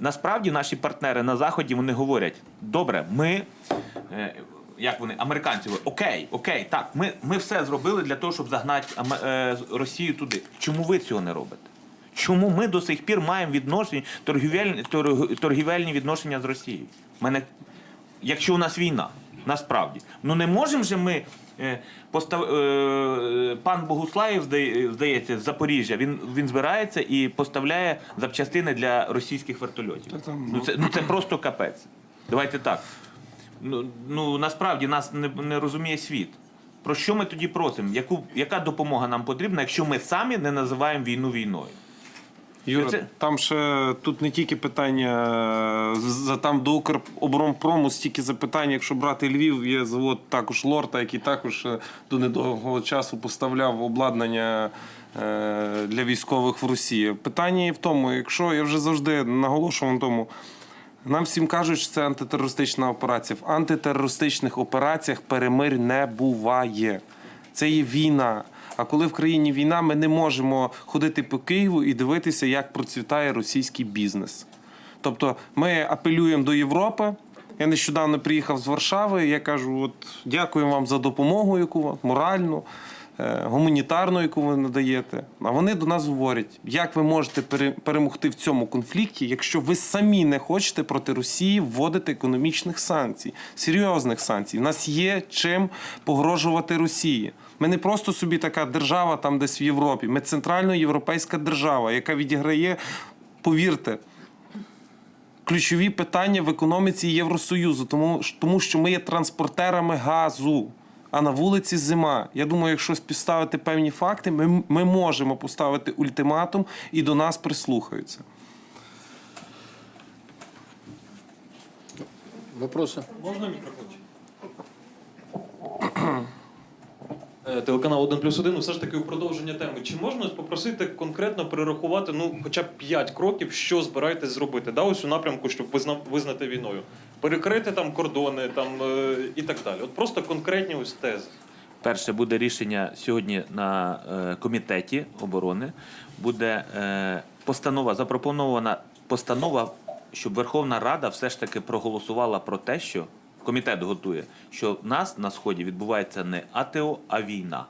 Насправді наші партнери на заході вони говорять: добре, ми. е, Як вони, американці говорять, окей, окей, так, ми, ми все зробили для того, щоб загнати Аме- е, Росію туди. Чому ви цього не робите? Чому ми до сих пір маємо відношення, торгівельні, торг- торгівельні відношення з Росією? Мене, якщо у нас війна, насправді. Ну не можемо же ми. Е, Постав... е, Пан Богуслаєв, здає- здається, з Запоріжжя, він, він збирається і поставляє запчастини для російських вертольотів. Та там, Ну, це, ну, це просто капець. Давайте так. Ну, ну насправді нас не, не розуміє світ. Про що ми тоді просимо? Яку, яка допомога нам потрібна, якщо ми самі не називаємо війну війною? Юра, Це- там ще тут не тільки питання за там до Укроборонпрому, стільки запитань, якщо брати Львів, є завод також Лорта, який також е, до недовгого часу поставляв обладнання е, для військових в Росії. Питання є в тому, якщо я вже завжди наголошував на тому. Нам всім кажуть, що це антитерористична операція. В антитерористичних операціях перемирь не буває. Це є війна. А коли в країні війна, ми не можемо ходити по Києву і дивитися, як процвітає російський бізнес. Тобто ми апелюємо до Європи. Я нещодавно приїхав з Варшави. Я кажу: от дякую вам за допомогу, яку вам моральну, гуманітарну, яку ви надаєте. А вони до нас говорять, як ви можете пере- перемогти в цьому конфлікті, якщо ви самі не хочете проти Росії вводити економічних санкцій, серйозних санкцій. У нас є чим погрожувати Росії. Ми не просто собі така держава там десь в Європі. Ми центральноєвропейська держава, яка відіграє, повірте, ключові питання в економіці Євросоюзу, тому, тому що ми є транспортерами газу. А на вулиці зима. Я думаю, якщо підставити певні факти, ми, ми можемо поставити ультиматум і до нас прислухаються. Вопроси? Можна мікрофончик? Телеканал 1 плюс 1, все ж таки у продовження теми. Чи можна попросити конкретно перерахувати ну, хоча б 5 кроків, що збираєтесь зробити? Да, ось у напрямку, щоб визна- визнати війною. Перекрити там кордони там, е, і так далі. От просто конкретні ось тези. Перше буде рішення сьогодні на е, комітеті оборони. Буде е, постанова, запропонована постанова, щоб Верховна Рада все ж таки проголосувала про те, що комітет готує, що в нас на сході відбувається не АТО, а війна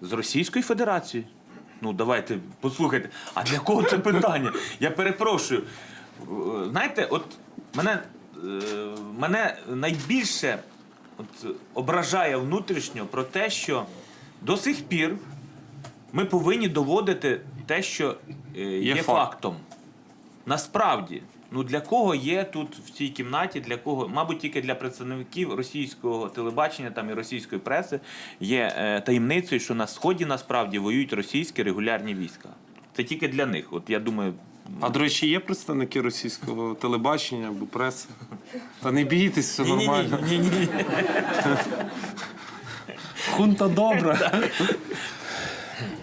з Російською Федерацією. Ну давайте послухайте. А для кого це питання? Я перепрошую. Е, Знаєте, от мене, е, мене найбільше от, ображає внутрішньо про те, що до сих пір ми повинні доводити те, що е, є, факт. фактом. Насправді, ну для кого є тут в цій кімнаті, для кого, мабуть, тільки для представників російського телебачення там і російської преси є е, таємницею, що на сході насправді воюють російські регулярні війська. Це тільки для них. От я думаю, А до речі, є представники російського телебачення або преси? Та не бійтесь, все нормально. ні, ні, ні. Хунта добра.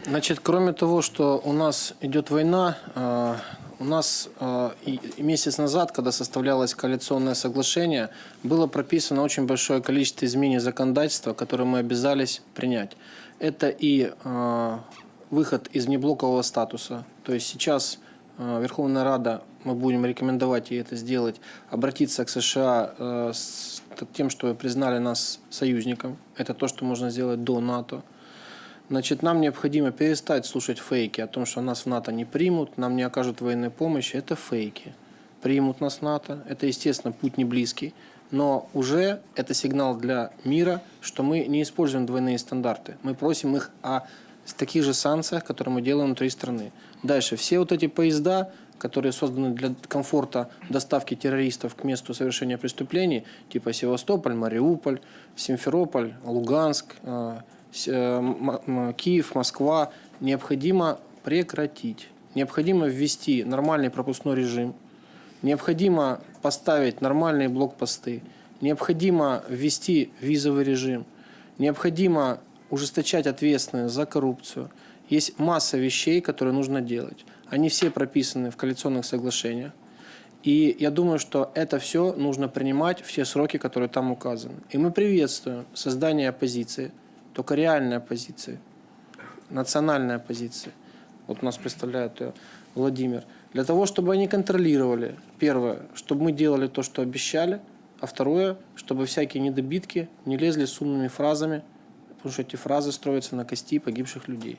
Значит, кроме того, что у нас идет война, э, у нас э, месяц назад, когда составлялось коалиционное соглашение, было прописано очень большое количество изменений законодательства, которые мы обязались принять. Это и э, выход из внеблокового статуса. То есть сейчас Верховная Рада, мы будем рекомендовать ей это сделать, обратиться к США с тем, что признали нас союзником. Это то, что можно сделать до НАТО. Значит, нам необходимо перестать слушать фейки о том, что нас в НАТО не примут, нам не окажут военной помощи. Это фейки. Примут нас НАТО. Это, естественно, путь не близкий. Но уже это сигнал для мира, что мы не используем двойные стандарты. Мы просим их о таких же санкциях, которые мы делаем внутри страны. Дальше. Все вот эти поезда, которые созданы для комфорта доставки террористов к месту совершения преступлений, типа Севастополь, Мариуполь, Симферополь, Луганск, э, Киев, Москва, необходимо прекратить. Необходимо ввести нормальный пропускной режим. Необходимо поставить нормальные блокпосты. Необходимо ввести визовый режим. Необходимо ужесточать ответственность за коррупцию. Есть масса вещей, которые нужно делать. Они все прописаны в коалиционных соглашениях. И я думаю, что это все нужно принимать в те сроки, которые там указаны. И мы приветствуем создание оппозиции, только реальной оппозиции, национальной оппозиции. Вот нас представляет э, Владимир. Для того, чтобы они контролировали, первое, чтобы мы делали то, что обещали, а второе, чтобы всякие недобитки не лезли с умными фразами, потому что эти фразы строятся на кости погибших людей.